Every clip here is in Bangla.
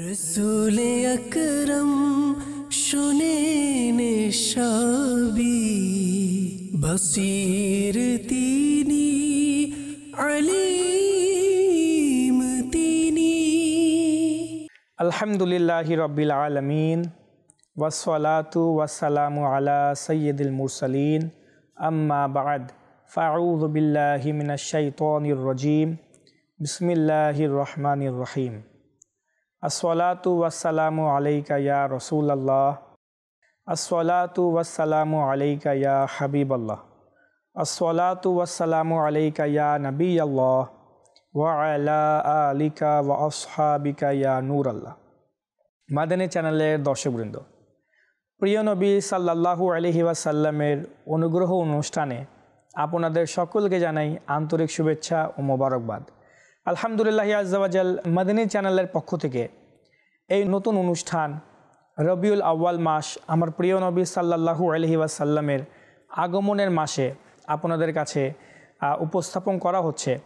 রসুল আকরম শোনেন সবই বসির তিনি আলিম তিনি আলহামদুলিল্লাহ রবিল আলমিন ওয়াসলাতু ওয়াসালামু আলা সৈয়দুল মুরসালিন আম্মা বাদ ফাউযু বিল্লাহি মিনাশ শাইতানির রাজিম বিসমিল্লাহির রহমানির রহিম আসসালাতু ওয়াসালামু আলাইকা ইয়া রাসূলুল্লাহ। আসসালাতু ওয়াসালামু আলাইকা ইয়া হাবিবাল্লাহ। আসসালাতু ওয়াসালামু আলাইকা ইয়া আল্লাহ ওয়া আলা আলিকা ওয়া আসহাবিকা ইয়া নূর আল্লাহ মাদানী চ্যানেলের দর্শকবৃন্দ, প্রিয় নবী সাল্লাল্লাহু আলহি ওয়াসাল্লামের অনুগ্রহ অনুষ্ঠানে আপনাদের সকলকে জানাই আন্তরিক শুভেচ্ছা ও মোবারকবাদ। আলহামদুলিল্লাহ আজাল মাদিনী চ্যানেলের পক্ষ থেকে এই নতুন অনুষ্ঠান রবিউল আউ্য়াল মাস আমার প্রিয় নবী সাল্লাল্লাহু আলহি ওয়াসাল্লামের আগমনের মাসে আপনাদের কাছে উপস্থাপন করা হচ্ছে।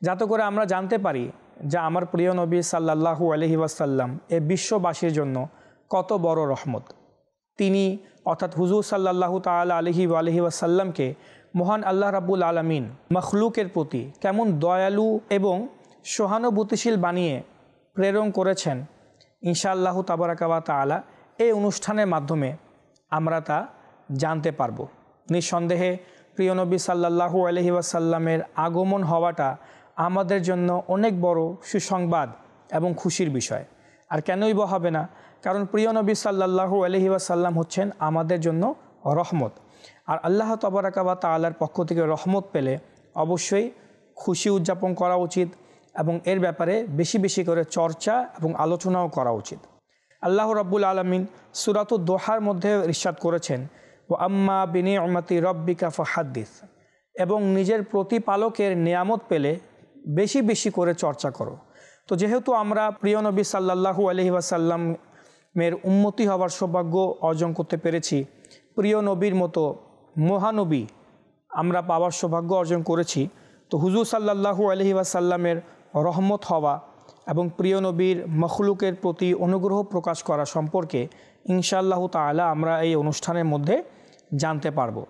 যাতে করে আমরা জানতে পারি যে আমার প্রিয় নবী সাল্লাল্লাহু আলহি ওয়াসাল্লাম এ বিশ্ববাসীর জন্য কত বড় রহমত। তিনি অর্থাৎ হুজুর সাল্লাল্লাহু তাআলা আলহি আলহি ওয়াসাল্লামকে মহান আল্লাহ রাবুল আলমিন মখলুকের প্রতি কেমন দয়ালু এবং সহানুভূতিশীল বানিয়ে প্রেরণ করেছেন ইনশাআল্লাহু তাবারাকাবা তাআলা এই অনুষ্ঠানের মাধ্যমে আমরা তা জানতে পারব। নিঃসন্দেহে প্রিয় নবী সাল্লাল্লাহু আলহি আগমন হওয়াটা আমাদের জন্য অনেক বড় সুসংবাদ এবং খুশির বিষয়। আর কেনই বা হবে না? কারণ প্রিয় নবী সাল্লাল্লাহু আলহি হচ্ছেন আমাদের জন্য রহমত। আর আল্লাহ তবরাকাবা তাআলার পক্ষ থেকে রহমত পেলে অবশ্যই খুশি উদযাপন করা উচিত এবং এর ব্যাপারে বেশি বেশি করে চর্চা এবং আলোচনাও করা উচিত। আল্লাহ রাব্বুল আলমিন সুরাতুদ দোহার মধ্যে ইরশাদ করেছেন ও আম্মা বিনি অমাতি রব্বিকা ফাহাদ্দিস এবং নিজের প্রতিপালকের নিয়ামত পেলে বেশি বেশি করে চর্চা করো। তো যেহেতু আমরা প্রিয় নবী সাল্লাল্লাহু আলহি ওয়াসাল্লামের উন্মতি হওয়ার সৌভাগ্য অর্জন করতে পেরেছি, প্রিয় নবীর মতো মহানবী আমরা পাওয়ার সৌভাগ্য অর্জন করেছি। তো হুজুর সাল্লাল্লাহু আলহি ওয়াসাল্লামের রহমত হওয়া এবং প্রিয় নবীর মখলুকের প্রতি অনুগ্রহ প্রকাশ করা সম্পর্কে ইনশাআল্লাহ তাআলা আমরা এই অনুষ্ঠানের মধ্যে জানতে পারব।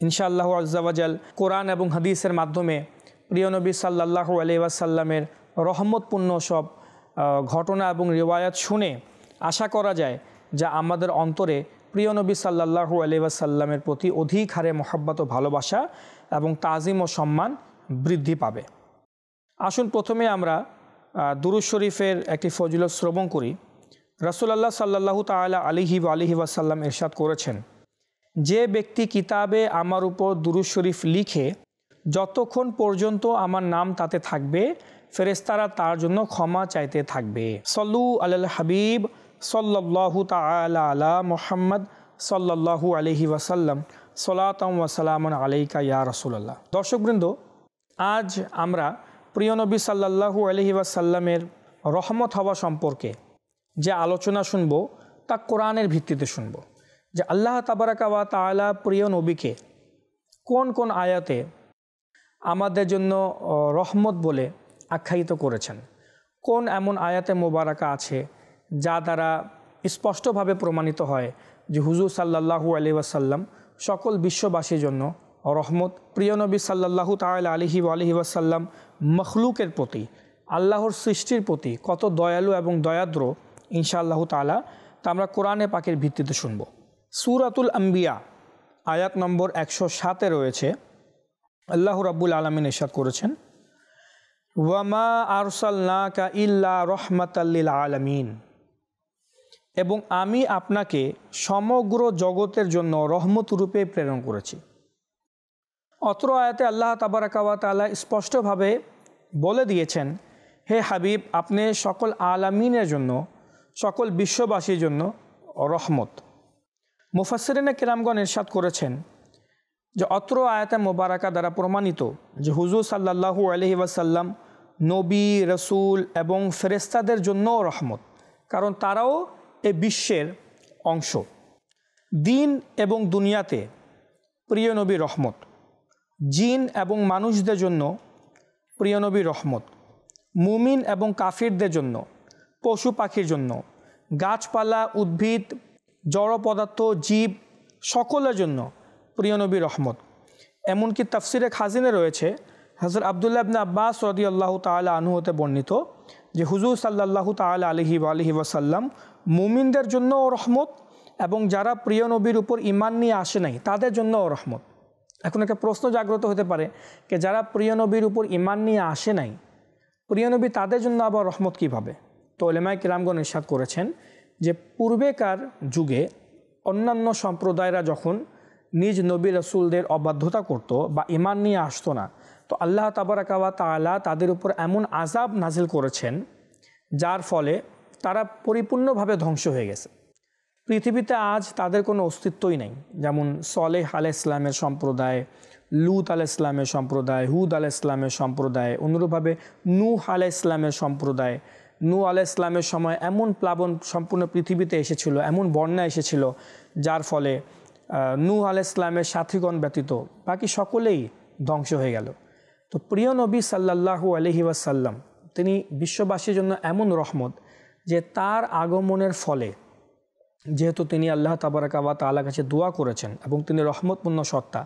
ইনশাআল্লাহ আজ্জাওয়াজাল কোরআন এবং হাদিসের মাধ্যমে প্রিয় নবী সাল্লাল্লাহু আলহি ওয়াসাল্লামের রহমতপূর্ণ সব ঘটনা এবং রিওয়ায়াত শুনে আশা করা যায় যা আমাদের অন্তরে প্রিয় নবী সাল্লাল্লাহু আলহি ওয়াসাল্লামের প্রতি অধিক হারে মহব্বত ও ভালোবাসা এবং তাজিম ও সম্মান বৃদ্ধি পাবে। আসুন প্রথমে আমরা দুরুজ শরীফের একটি ফজিলত শ্রবণ করি। রসুলাল্লাহ সাল্লাল্লাহু তাআলা আলিহি আলিহি ওয়াসাল্লাম এরশাদ করেছেন, যে ব্যক্তি কিতাবে আমার উপর দুরুজ শরীফ লিখে, যতক্ষণ পর্যন্ত আমার নাম তাতে থাকবে ফেরেস্তারা তার জন্য ক্ষমা চাইতে থাকবে। সল্লু আল হাবিব সাল্লাল্লাহু তাআলা আলা মোহাম্মদ সাল্লাল্লাহু আলহি ওয়াসাল্লাম। সলাতম ওয়াসালামন আলাইকা ইয়া রসুল্লাহ দর্শকবৃন্দ, আজ আমরা প্রিয় নবী সাল্লাল্লাহু আলহি ওয়াসাল্লামের রহমত হওয়া সম্পর্কে যে আলোচনা শুনব, তা কোরআনের ভিত্তিতে শুনব। যে আল্লাহ তাবারাকাওয়া তাআলা প্রিয় নবীকে কোন কোন আয়াতে আমাদের জন্য রহমত বলে আখ্যায়িত করেছেন? কোন এমন আয়াতে মোবারকা আছে যা দ্বারা স্পষ্টভাবে প্রমাণিত হয় যে হুজুর সাল্লাল্লাহু আলি ওয়াসাল্লাম সকল বিশ্ববাসীর জন্য রহমত, প্রিয় নবী সাল্লাল্লাহু তাআলা আলিহি আলহি ওয়াসাল্লাম মখলুকের প্রতি, আল্লাহর সৃষ্টির প্রতি কত দয়ালু এবং দয়াদ্র ইনশাআল্লাহ তাআলা তা আমরা কোরআনে পাকের ভিত্তিতে শুনব। সুরাতুল আম্বিয়া আয়াত নম্বর একশো সাতে রয়েছে। আল্লাহ রাব্বুল আলমিন এরশাদ করেছেন ওয়ামা আরসালনাকা ইল্লা রহমাতাল্লিল আলামিন। এবং আমি আপনাকে সমগ্র জগতের জন্য রহমত রূপে প্রেরণ করেছি। অত্র আয়াতে আল্লাহ তাবারাকাওয়া তাআলা স্পষ্টভাবে বলে দিয়েছেন, হে হাবিব, আপনি সকল আলামিনের জন্য, সকল বিশ্ববাসীর জন্য রহমত। মুফাসরিনে কেরামগণ ইরশাদ করেছেন যে অত্র আয়াতে মোবারকা দ্বারা প্রমাণিত যে হুজুর সাল্লাল্লাহু আলহি ওয়াসাল্লাম নবী, রসুল এবং ফেরেস্তাদের জন্যও রহমত। কারণ তারাও এ বিশ্বের অংশ। দিন এবং দুনিয়াতে প্রিয় নবী রহমত, জিন এবং মানুষদের জন্য প্রিয় নবী রহমত, মুমিন এবং কাফিরদের জন্য, পশু পাখির জন্য, গাছপালা, উদ্ভিদ, জড় পদার্থ, জীব সকলের জন্য প্রিয় নবী রহমত। এমনকি তাফসিরে খাজিনে রয়েছে হজরত আবদুল্লাহ ইবনে আব্বাস রদি আল্লাহ তালা আনহু হতে বর্ণিত যে হুজুর সাল্লাহ তালা আলহি আলহি ওয়াসাল্লাম মুমিনদের জন্যও রহমত এবং যারা প্রিয় নবীর উপর ইমান নিয়ে আসে নাই, তাদের জন্যও রহমত। এখন একটা প্রশ্ন জাগ্রত হতে পারে যে যারা প্রিয় নবীর উপর ইমান নিয়ে আসে নাই, প্রিয় নবী তাদের জন্য আবার রহমত কীভাবে? তো ওলেমায় কিরামগণ ইরশাদ করেছেন যে পূর্বেকার যুগে অন্যান্য সম্প্রদায়রা যখন নিজ নবী রসুলদের অবাধ্যতা করত বা ইমান নিয়ে আসতো না, তো আল্লাহ তাবারাকাওয়া তালা তাদের উপর এমন আজাব নাজিল করেছেন, যার ফলে তারা পরিপূর্ণভাবে ধ্বংস হয়ে গেছে। পৃথিবীতে আজ তাদের কোনো অস্তিত্বই নেই। যেমন সলেহ আল ইসলামের সম্প্রদায়, লুত আল ইসলামের সম্প্রদায়, হুদ আল ইসলামের সম্প্রদায়, অনুরূপভাবে নূহ আল ইসলামের সম্প্রদায়। নূ আল ইসলামের সময় এমন প্লাবন সম্পূর্ণ পৃথিবীতে এসেছিল, এমন বন্যা এসেছিল, যার ফলে নূহ আল ইসলামের সাথীগণ ব্যতীত বাকি সকলেই ধ্বংস হয়ে গেল। তো প্রিয় নবী সাল্লাহু আলহি ওয়াসাল্লাম, তিনি বিশ্ববাসীর জন্য এমন রহমত যে তার আগমনের ফলে যেহেতু তিনি আল্লাহ তাবারাকাবা তাল্লাহ কাছে দোয়া করেছেন এবং তিনি রহমতপূর্ণ সত্তা,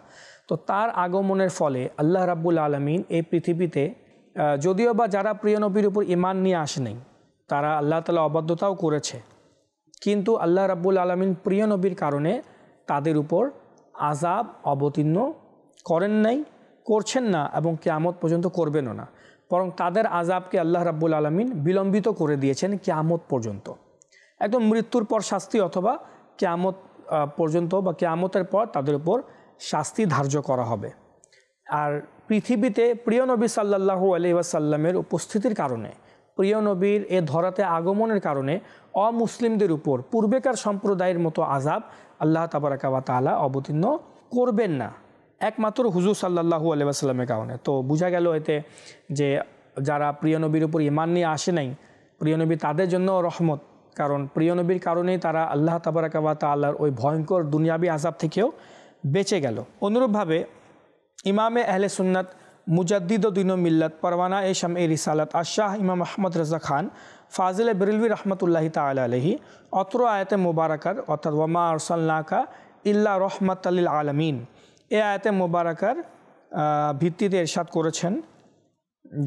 তো তার আগমনের ফলে আল্লাহ রাব্বুল আলমিন এই পৃথিবীতে যদিও বা যারা প্রিয় নবীর উপর ইমান নিয়ে আসেনি, তারা আল্লাহ তালা অবাধ্যতাও করেছে, কিন্তু আল্লাহ রাব্বুল আলমিন প্রিয় নবীর কারণে তাদের উপর আজাব অবতীর্ণ করেন নাই, করছেন না এবং কেয়ামত পর্যন্ত করবেনও না। বরং তাদের আজাবকে আল্লাহ রাব্বুল আলমিন বিলম্বিত করে দিয়েছেন কেয়ামত পর্যন্ত। একদম মৃত্যুর পর শাস্তি অথবা কেয়ামত পর্যন্ত বা কেয়ামতের পর তাদের উপর শাস্তি ধার্য করা হবে। আর পৃথিবীতে প্রিয় নবী সাল্লাহু আলি ওয়াসাল্লামের উপস্থিতির কারণে, প্রিয় নবীর এ ধরাতে আগমনের কারণে অমুসলিমদের উপর পূর্বেকার সম্প্রদায়ের মতো আজাব আল্লাহ তাবারাকাবা তালা অবতীর্ণ করবেন না। একমাত্র হুজুর সাল্লাহু আলিয়াস্লামের কারণে। তো বোঝা গেল এতে যে যারা প্রিয় নবীর উপর ইমান নিয়ে আসে নাই, প্রিয় নবী তাদের জন্য রহমত। কারণ প্রিয় নবীর কারণেই তারা আল্লাহ তাবারাকাবা তাল্লাহর ওই ভয়ঙ্কর দুনিয়াবি আজাব থেকেও বেঁচে গেল। অনুরূপভাবে ইমামে আহলে সুন্নাত মুজাদ্দিদ দিন মিল্লাত, পরওয়ানা এ শাম এ রিসালাত আশাহ ইমাম আহমদ রাজা খান, ফাজিল বেরলভি রহমতুল্লাহি তালা আলহি অত্র আয়তে মুবারাকার, অর্থাৎ ওয়ামা আরসাল্লাকা ইল্লা রহমত আলিল আলমিন। এ আয়তে মুবারাকার ভিত্তিতে এরশাদ করেছেন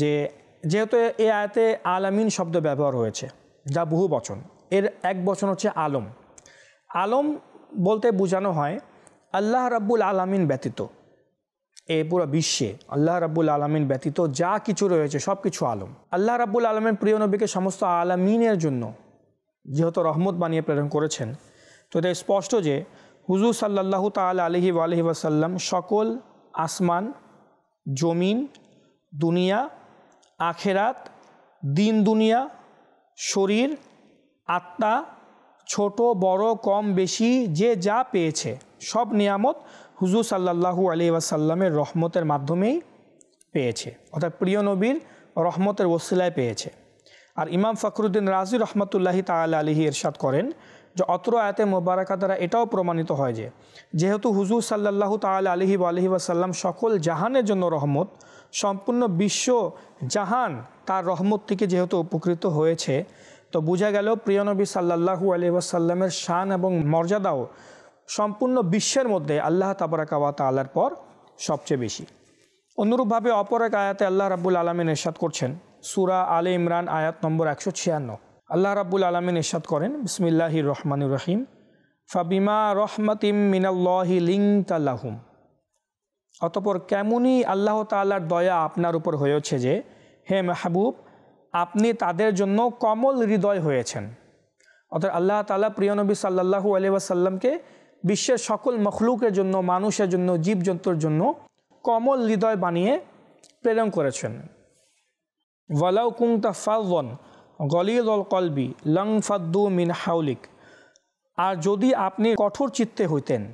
যে যেহেতু এ আয়তে আলামিন শব্দ ব্যবহার হয়েছে, যা বহু বচন, এর এক বচন হচ্ছে আলম। আলম বলতে বোঝানো হয় আল্লাহ রাব্বুল আলামিন ব্যতীত, এ পুরো বিশ্বে আল্লাহ রাব্বুল আলমিন ব্যতীত যা কিছু রয়েছে সব কিছু আলম। আল্লাহ রাব্বুল আলমের প্রিয় নবীকে সমস্ত আলামিনের জন্য যেহেতু রহমত বানিয়ে প্রেরণ করেছেন, তো এটা স্পষ্ট যে হুজুর সাল্লাহ তাল আলহি আলহি ওয়াসাল্লাম সকল আসমান, জমিন, দুনিয়া, আখেরাত, দিন দুনিয়া, শরীর, আত্মা, ছোট, বড়, কম, বেশি, যে যা পেয়েছে, সব নিয়ামত হুজুর সাল্লাহু আলি ওয়াসাল্লামের রহমতের মাধ্যমেই পেয়েছে। অর্থাৎ প্রিয় নবীর রহমতের ওসিলায় পেয়েছে। আর ইমাম ফখরুদ্দিন রাজি রহমতুল্লাহি তাল আলহি এরশাদ করেন যে অত্র আয়াতে মোবারকা দ্বারা এটাও প্রমাণিত হয় যে, যেহেতু হুজুর সাল্লাহু তাল আলহি আলহি ওয়াসাল্লাম সকল জাহানের জন্য রহমত, সম্পূর্ণ বিশ্ব জাহান তার রহমত থেকে যেহেতু উপকৃত হয়েছে, তো বোঝা গেল প্রিয়নবী সাল্লাহু আলি ওয়াসাল্লামের শান এবং মর্যাদাও সম্পূর্ণ বিশ্বের মধ্যে আল্লাহ তাবরাকাওয়া তাল্লার পর সবচেয়ে বেশি। অনুরূপভাবে অপর এক আয়াতে আল্লাহ রাবুল আলমিন এরশাদ করছেন, সুরা আলে ইমরান আয়াত নম্বর একশো ছিয়ান্ন। আল্লাহ রাবুল আলমিন এরশাদ করেন বিসমিল্লাহি রহমানুর রহিম। ফাবিমা রহমতিম মিনাল্লাহি লিং তাল্লাহুম অতপর কেমনই আল্লাহ তাল্লার দয়া আপনার উপর হয়েছে যে, হে মাহবুব, আপনি তাদের জন্য কমল হৃদয় হয়েছেন। অর্থাৎ আল্লাহ তালা প্রিয়নবী সাল্লাহু আলিয়াসাল্লামকে বিশ্বের সকল মখলুকের জন্য, মানুষের জন্য, জীবজন্তুর জন্য কমল হৃদয় বানিয়ে প্রেরণ করেছেন। ওয়ালাউ কুংতা ফাজন গলিল কলবি লং ফাদ্দু মিন হাউলিক। আর যদি আপনি কঠোর চিত্তে হইতেন,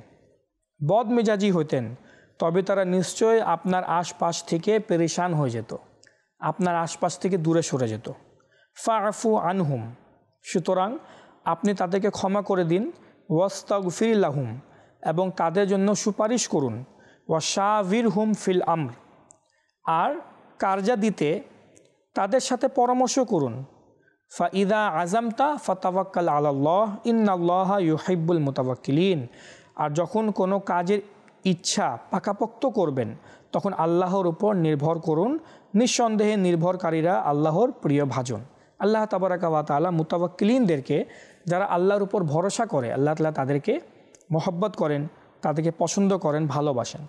বদমেজাজি হইতেন, তবে তারা নিশ্চয় আপনার আশপাশ থেকে পেরেশান হয়ে যেত। আপনার আশপাশ থেকে দূরে সরে যেত। ফারফু আনহুম। সুতরাং আপনি তাদেরকে ক্ষমা করে দিন ওয়াস্তাগফিরিল্লাহুম এবং তাদের জন্য সুপারিশ করুন ওয়াশাভির হুম ফিল আমর। আর কার্যা দিতে তাদের সাথে পরামর্শ করুন ফা ইদা আজামতা ফতাবাক্কাল আল্লাহ ইন্নাল্লাহ ইউহিব্বুল মুতাবাক্কিলিন আর যখন কোনো কাজের ইচ্ছা পাকাপোক্ত করবেন তখন আল্লাহর উপর নির্ভর করুন নিঃসন্দেহে নির্ভরকারীরা আল্লাহর প্রিয় ভাজন। আল্লাহ তাবারাকা ওয়া তাআলা মুতাবাক্কিলিনদেরকে যারা আল্লাহর উপর ভরসা করে আল্লাহ তাআলা তাদেরকে মহব্বত করেন তাদেরকে পছন্দ করেন ভালোবাসেন।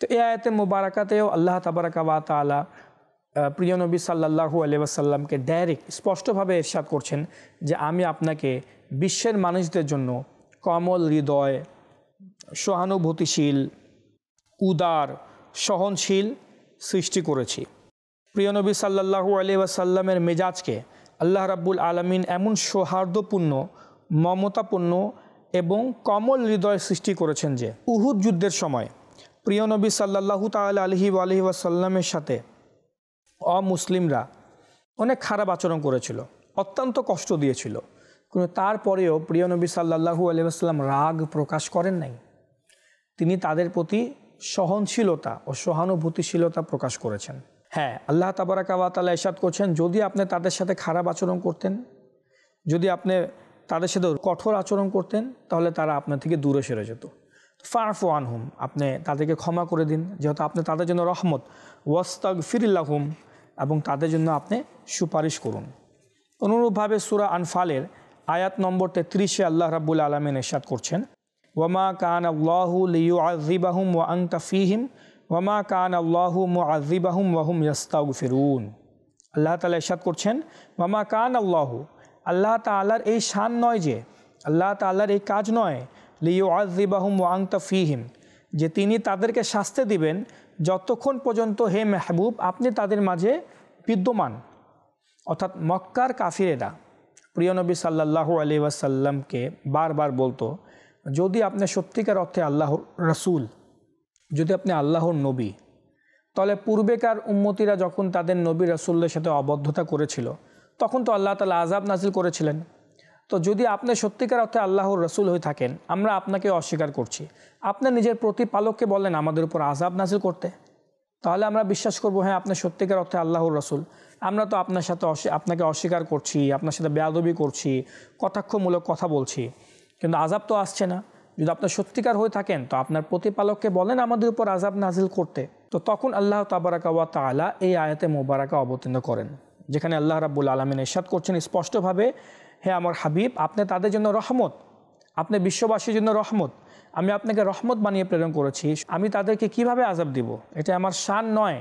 তো এই আয়াতে মুবারাকাতেও আল্লাহ তাবারাকা ওয়া তাআলা আহ, প্রিয় নবী সাল্লাহু আলিয়াসাল্লামকে ডাইরেক্ট স্পষ্টভাবে এরশাদ করছেন যে আমি আপনাকে বিশ্বের মানুষদের জন্য কমল হৃদয়, সহানুভূতিশীল, উদার, সহনশীল সৃষ্টি করেছি। প্রিয় নবী সাল্লাহু আলিয়াসাল্লামের মেজাজকে আল্লাহ রাব্বুল আলমিন এমন সৌহার্দ্যপূর্ণ, মমতাপূর্ণ এবং কমল হৃদয় সৃষ্টি করেছেন যে উহুদ যুদ্ধের সময় প্রিয় নবী সাল্লাহু তাল আলহি আলহি ওয়াসাল্লামের সাথে অমুসলিমরা অনেক খারাপ আচরণ করেছিল, অত্যন্ত কষ্ট দিয়েছিল। কিন্তু তারপরেও প্রিয় নবী সাল্লাহু আলিয়াস্লাম রাগ প্রকাশ করেন নাই। তিনি তাদের প্রতি সহনশীলতা ও সহানুভূতিশীলতা প্রকাশ করেছেন। হ্যাঁ আল্লাহ তাবারাকাওয়াতালা এসাদ করছেন, যদি আপনি তাদের সাথে খারাপ আচরণ করতেন, যদি আপনি তাদের সাথে কঠোর আচরণ করতেন, তাহলে তারা আপনার থেকে দূরে সেরে যেত। ফারফু আনহুম, আপনি তাদেরকে ক্ষমা করে দিন, যেহেতু আপনি তাদের জন্য রহমত। ওয়াস্তাগ ফিরিল্লাহুম এবং তাদের জন্য আপনি সুপারিশ করুন। অনুরূপভাবে সুরা আনফালের আয়াত নম্বর তেত্রিশে আল্লাহ রাবুল আলমিন এরশাদ করছেন, ওয়ামা কান আল্লাহু লিউ আজিবাহুম ওয়া আংতা ফিহিম, ওয়ামা কান আল্লাহু মু আজিবাহুম ওয়াহুম ইয়াস্তাউ ফিরুন আল্লাহ তালা এরশাদ করছেন, ওয়ামা কান আল্লাহু আল্লাহ তালার এই শান নয় যে, আল্লাহ তালার এই কাজ নয় লিউ আজিবাহুম ওয়া আংতা ফিহিম যে তিনি তাদেরকে শাস্তি দিবেন যতক্ষণ পর্যন্ত হে মেহবুব, আপনি তাদের মাঝে বিদ্যমান। অর্থাৎ মক্কার কাফিরেরা, প্রিয় নবী সাল্লাহু আলি ওয়াসাল্লামকে বারবার বলতো, যদি আপনি সত্যিকার অর্থে আল্লাহর রসুল, যদি আপনি আল্লাহর নবী, তাহলে পূর্বেকার উম্মতিরা যখন তাদের নবী রসুল্লের সাথে অবদ্ধতা করেছিল, তখন তো আল্লাহ তালা আজাব নাজিল করেছিলেন। তো যদি আপনি সত্যিকার অর্থে আল্লাহর রসুল হয়ে থাকেন, আমরা আপনাকে অস্বীকার করছি। আপনি নিজের প্রতিপালককে বলেন আমাদের উপর আজাব নাজিল করতে। তাহলে আমরা বিশ্বাস করব হ্যাঁ আপনি সত্যিকার অর্থে আল্লাহর রসুল। আমরা তো আপনার সাথে আপনাকে অস্বীকার করছি, আপনার সাথে বেয়াদবি করছি, কটাক্ষমূলক কথা বলছি। কিন্তু আজাব তো আসছে না। যদি আপনার সত্যিকার হয়ে থাকেন, তো আপনার প্রতিপালককে বলেন আমাদের উপর আজাব নাজিল করতে। তো তখন আল্লাহ তাবারাকা ওয়া তাআলা এই আয়াতে মোবারাকা অবতীর্ণ করেন, যেখানে আল্লাহ রাব্বুল আলমিন এরশাদ করছেন স্পষ্টভাবে হে আমার হাবিব, আপনি তাদের জন্য রহমত। আপনি বিশ্ববাসীর জন্য রহমত। আমি আপনাকে রহমত বানিয়ে প্রেরণ করেছি। আমি তাদেরকে কীভাবে আজাব দিব? এটা আমার শান নয়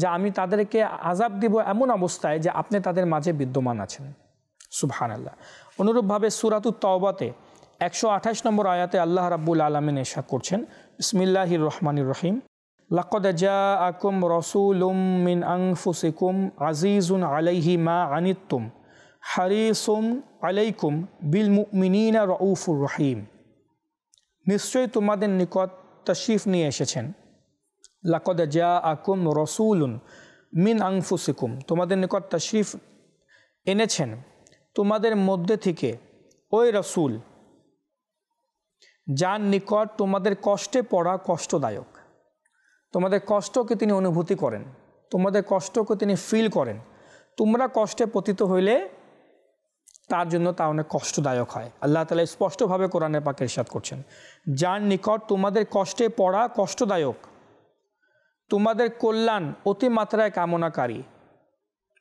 যে আমি তাদেরকে আজাব দিব এমন অবস্থায় যে আপনি তাদের মাঝে বিদ্যমান আছেন। সুবহান আল্লাহ অনুরূপভাবে সুরাতুত তওবাতে একশো আঠাশ নম্বর আয়াতে আল্লাহ রাব্বুল আলমিন এরশাদ করছেন, বিসমিল্লাহির রহমানির রহিম। লাকদ জাআকুম রাসূলুম মিন আনফুসিকুম আজিজুন আলাইহি মা আনিত্তুম। হারিসুম আলাইকুম বিল মুমিনিনা রউফুর রহিম। নিশ্চয়ই তোমাদের নিকট তশরিফ নিয়ে এসেছেন। লাকদ জা আকুম রসুলুন মিন আংফুসিকুম তোমাদের নিকট তশরিফ এনেছেন। তোমাদের মধ্যে থেকে, ওই রসুল, যার নিকট তোমাদের কষ্টে পড়া কষ্টদায়ক। তোমাদের কষ্টকে তিনি অনুভূতি করেন। তোমাদের কষ্টকে তিনি ফিল করেন। তোমরা কষ্টে পতিত হইলে তার জন্য তা অনেক কষ্টদায়ক হয়। আল্লাহ তালা স্পষ্টভাবে কোরআনের পাকে ইরশাদ করছেন, যার নিকট তোমাদের কষ্টে পড়া কষ্টদায়ক, তোমাদের কল্যাণ অতিমাত্রায় কামনাকারী,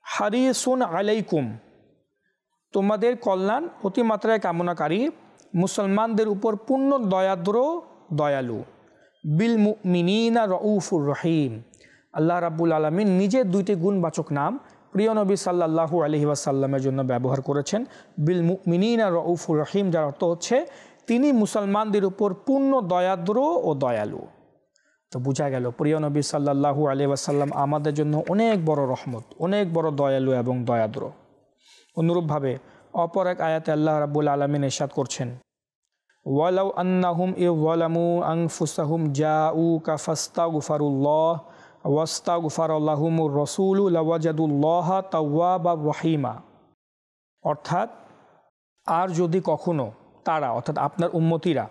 হারিসুন আলাইকুম, তোমাদের কল্যাণ অতিমাত্রায় কামনাকারী মুসলমানদের উপর পূর্ণ দয়াদ্র দয়ালু, বিল মিনিনা রউফুর রহিম। আল্লাহ রাব্বুল আলমিন নিজের দুইটি গুণবাচক নাম প্রিয় নবী সাল্লাহু আলহি ওয়াসাল্লামের জন্য ব্যবহার করেছেন। বিল মিনিনা রউফুর রহিম, যার অর্থ হচ্ছে তিনি মুসলমানদের উপর পূর্ণ দয়াদ্র ও দয়ালু। তো বোঝা গেল, প্রিয় নবী সাল্লাহু আলি ওয়াসাল্লাম আমাদের জন্য অনেক বড় রহমত, অনেক বড় দয়ালু এবং দয়াদ্র। অনুরূপভাবে অপর এক আয়াতে আল্লাহ রাব্বুল আলমিন এরশাদ করছেন, ওয়ালাউ আন্নাহুম ই ওয়ালামু আং আংফুসাহুম জাউ কাফাস্তা গুফারুল্লাহ ওয়াস্তা গুফারুল্লাহুমুর রসুল লাওয়াজাদুল্লাহ তাওয়াবা রহিমা। অর্থাৎ, আর যদি কখনো তারা, অর্থাৎ আপনার উম্মতিরা,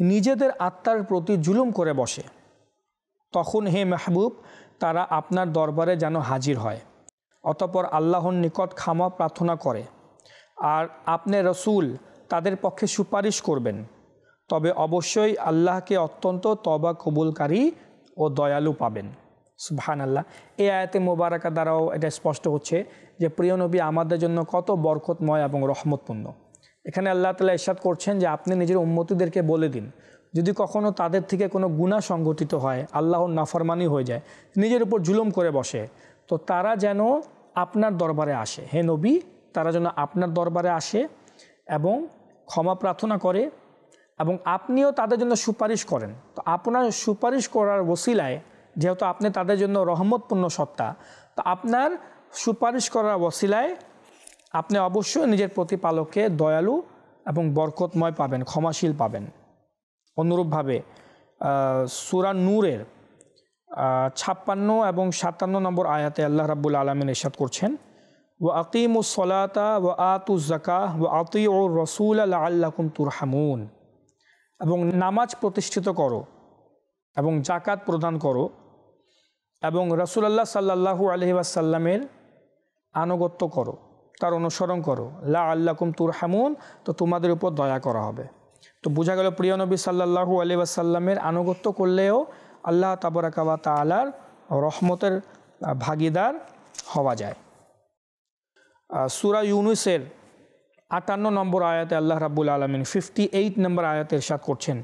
নিজেদের আত্মার প্রতি জুলুম করে বসে, তখন হে মেহবুব, তারা আপনার দরবারে যেন হাজির হয়। অতপর আল্লাহর নিকট ক্ষমা প্রার্থনা করে। আর আপনি রসুল, তাদের পক্ষে সুপারিশ করবেন। তবে অবশ্যই আল্লাহকে অত্যন্ত তবা কবুলকারী ও দয়ালু পাবেন। সুবহান আল্লাহ এই আয়াতে মোবারকা দ্বারাও এটা স্পষ্ট হচ্ছে যে, প্রিয় নবী, আমাদের জন্য কত বরকতময় এবং রহমতপূর্ণ। এখানে আল্লাহ তালা ইরশাদ করছেন যে, আপনি নিজের উন্মতিদেরকে বলে দিন। যদি কখনো তাদের থেকে কোনো গুণা সংগঠিত হয়, আল্লাহর নাফরমানি হয়ে যায়, নিজের উপর জুলুম করে বসে, তো তারা যেন আপনার দরবারে আসে। হে নবী, তারা যেন আপনার দরবারে আসে এবং ক্ষমা প্রার্থনা করে এবং আপনিও তাদের জন্য সুপারিশ করেন। তো আপনার সুপারিশ করার ওসিলায় যেহেতু আপনি তাদের জন্য রহমতপূর্ণ সত্তা, তো আপনার সুপারিশ করার ওসিলায় আপনি অবশ্যই নিজের প্রতিপালককে দয়ালু এবং বরকতময় পাবেন, ক্ষমাশীল পাবেন। অনুরূপভাবে সুরা নূরের ছাপ্পান্ন এবং সাতান্ন নম্বর আয়াতে আল্লাহ রাব্বুল আলমিন এরশাদ করছেন ও আকিমুস সলাতা ও আতু জাকা ও আতি ও রসুল আল্লাহ আল্লাকুম তুরহামুন। এবং নামাজ প্রতিষ্ঠিত করো এবং জাকাত প্রদান করো। এবং রসুলাল্লাহ সাল্লাহু আলহি আসাল্লামের আনুগত্য করো, তার অনুসরণ করো। লা আল্লাকুম তুরহামুন, তো তোমাদের উপর দয়া করা হবে। তো বোঝা গেল, প্রিয় নবী সাল্লাহু আলি আসাল্লামের আনুগত্য করলেও আল্লাহ তাবরাকাবা তালার রহমতের ভাগিদার হওয়া যায়। সুরা ইউনুসের আটান্ন নম্বর আয়াতে আল্লাহ রাবুল আলমিন ফিফটি এইট নম্বর আয়াতে ইরশাদ করছেন,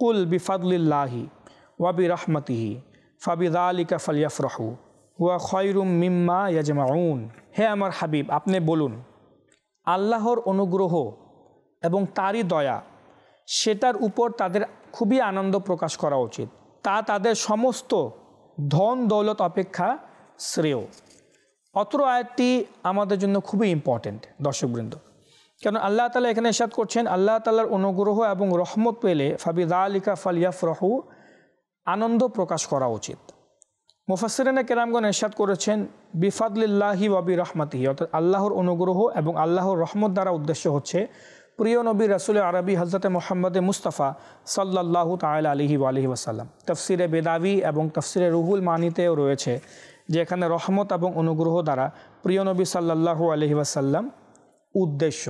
কুল বিফাদুল্লাহি ওয়াবি রহমতিহি ফাবিদা আলিকা ফালিয়াফরাহু, হুয়া খয়রুম মিম্মা ইয়াজমাউন। হে আমার হাবিব, আপনি বলুন, আল্লাহর অনুগ্রহ এবং তারই দয়া, সেটার উপর তাদের খুবই আনন্দ প্রকাশ করা উচিত। তা তাদের সমস্ত ধন দৌলত অপেক্ষা শ্রেয়। অত্র আয়াতটি আমাদের জন্য খুবই ইম্পর্টেন্ট দর্শকবৃন্দ। কেন আল্লাহ তালা এখানে এসাদ করছেন? আল্লাহ তালার অনুগ্রহ এবং রহমত পেলে ফাবিদা আলিকা ফালিয়াফ রহু আনন্দ প্রকাশ করা উচিত। মুফাসরিনা কেরামগণ এরশাদ করেছেন, বিফাদলিল্লাহি ওয়াবি রহমতিহি অর্থাৎ আল্লাহর অনুগ্রহ এবং আল্লাহর রহমত দ্বারা উদ্দেশ্য হচ্ছে, প্রিয় নবী রসুল আরবি হজরত মোহাম্মদ মুস্তাফা সাল্লাহ তাল আলহি আলহি ওয়াসাল্লাম। তফসিরে বেদাবি এবং তফসিরে রুহুল মানিতেও রয়েছে যে এখানে রহমত এবং অনুগ্রহ দ্বারা প্রিয় নবী সাল্লাহু আলহি ওয়াসাল্লাম উদ্দেশ্য।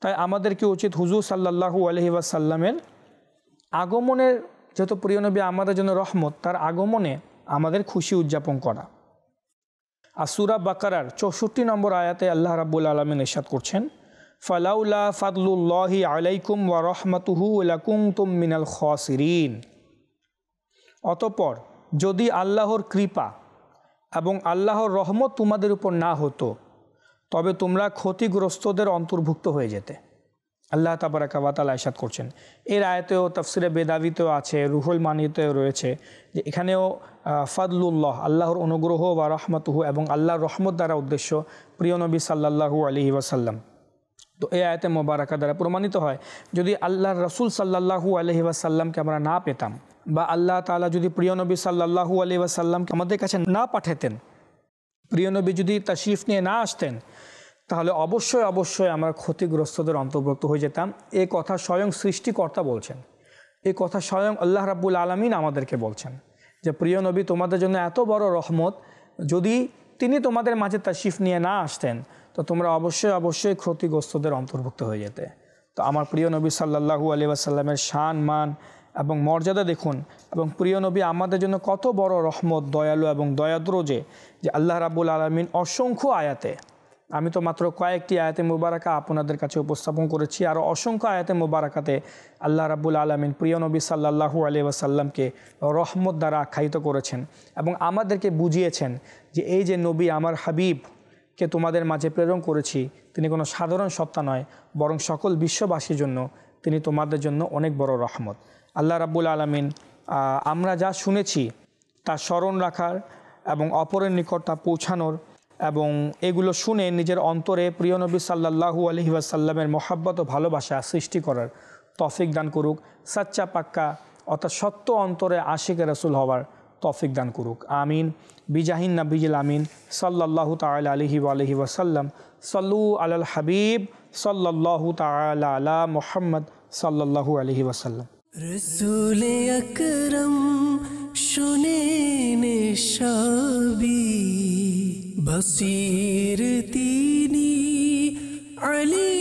তাই আমাদের কি উচিত হুজুর সাল্লাহু আলহি ওয়াসাল্লামের আগমনের যেহেতু প্রিয় নবী আমাদের জন্য রহমত, তার আগমনে আমাদের খুশি উদযাপন করা। আর সুরা বাকারার চৌষট্টি নম্বর আয়াতে আল্লাহ রাবুল আলমিন এরশাদ করছেন, ফালাউলা ফাদলুল্লাহি আলাইকুম ওয়া রহমতুহু লাকুম তুম মিনাল খসিরিন। অতপর, যদি আল্লাহর কৃপা এবং আল্লাহর রহমত তোমাদের উপর না হতো, তবে তোমরা ক্ষতিগ্রস্তদের অন্তর্ভুক্ত হয়ে যেতে। আল্লাহ তাবারাকাবাতাল আয়সাদ করছেন। এর আয়তেও, তফসিরে বেদাবিতেও আছে, রুহুল মানিতেও রয়েছে যে এখানেও ফাদলুল্লাহ, আল্লাহর অনুগ্রহ বা রহমতুহু এবং আল্লাহর রহমত দ্বারা উদ্দেশ্য প্রিয় নবী সাল্লাহু আলহি ওয়াসাল্লাম। তো এই আয়তে মোবারকা দ্বারা প্রমাণিত হয়, যদি আল্লাহর রসুল সাল্লাহু আলহি ওয়াসাল্লামকে আমরা না পেতাম বা আল্লাহ তালা যদি প্রিয় নবী সাল্লাহু আলহি ওয়াসাল্লামকে আমাদের কাছে না পাঠাতেন, প্রিয় নবী যদি তাশরিফ নিয়ে না আসতেন তাহলে অবশ্যই অবশ্যই আমরা ক্ষতিগ্রস্তদের অন্তর্ভুক্ত হয়ে যেতাম। এ কথা স্বয়ং সৃষ্টিকর্তা বলছেন। এ কথা স্বয়ং আল্লাহ রাব্বুল আলমিন আমাদেরকে বলছেন যে, প্রিয় নবী, তোমাদের জন্য এত বড় রহমত। যদি তিনি তোমাদের মাঝে তাশিফ নিয়ে না আসতেন, তো তোমরা অবশ্যই অবশ্যই ক্ষতিগ্রস্তদের অন্তর্ভুক্ত হয়ে যেতে। তো আমার প্রিয় নবী সাল্লাহু আলি আসাল্লামের শান, মান এবং মর্যাদা দেখুন। এবং প্রিয় নবী, আমাদের জন্য কত বড় রহমত, দয়ালু এবং দয়াদ্র যে আল্লাহ রাবুল আলমিন অসংখ্য আয়াতে আমি তো মাত্র কয়েকটি আয়াতে মুবারাকা আপনাদের কাছে উপস্থাপন করেছি। আর অসংখ্য আয়াতে মুবারাকাতে আল্লাহ রাবুল আলমিন প্রিয় নবী সাল্লাহু আলি ওয়াসাল্লামকে রহমত দ্বারা আখ্যায়িত করেছেন এবং আমাদেরকে বুঝিয়েছেন যে এই যে নবী আমার হাবিবকে তোমাদের মাঝে প্রেরণ করেছি, তিনি কোনো সাধারণ সত্তা নয়, বরং সকল বিশ্ববাসীর জন্য তিনি তোমাদের জন্য অনেক বড় রহমত। আল্লাহ রাবুল আলমিন আমরা যা শুনেছি তা স্মরণ রাখার এবং অপরের নিকট তা পৌঁছানোর এবং এগুলো শুনে নিজের অন্তরে প্রিয় নবী সাল্লাহু আলহি ওয়াসাল্লামের মহাব্বত ও ভালোবাসা সৃষ্টি করার তফিক দান করুক, সাচ্চা পাক্কা, অর্থাৎ সত্য অন্তরে আশিক রসুল হওয়ার তফিক দান করুক। আমিন। বিজাহিন নাবিজিল আমিন। সাল্লাহ তাল আলহি আলহি ওয়াসাল্লাম। সাল্লু আল হাবিব। সাল্লাহ তাল আলা মোহাম্মদ সাল্লাহু আলহি ওয়াসাল্লাম। রসুল আকরম শুনে बसीर तीनी अली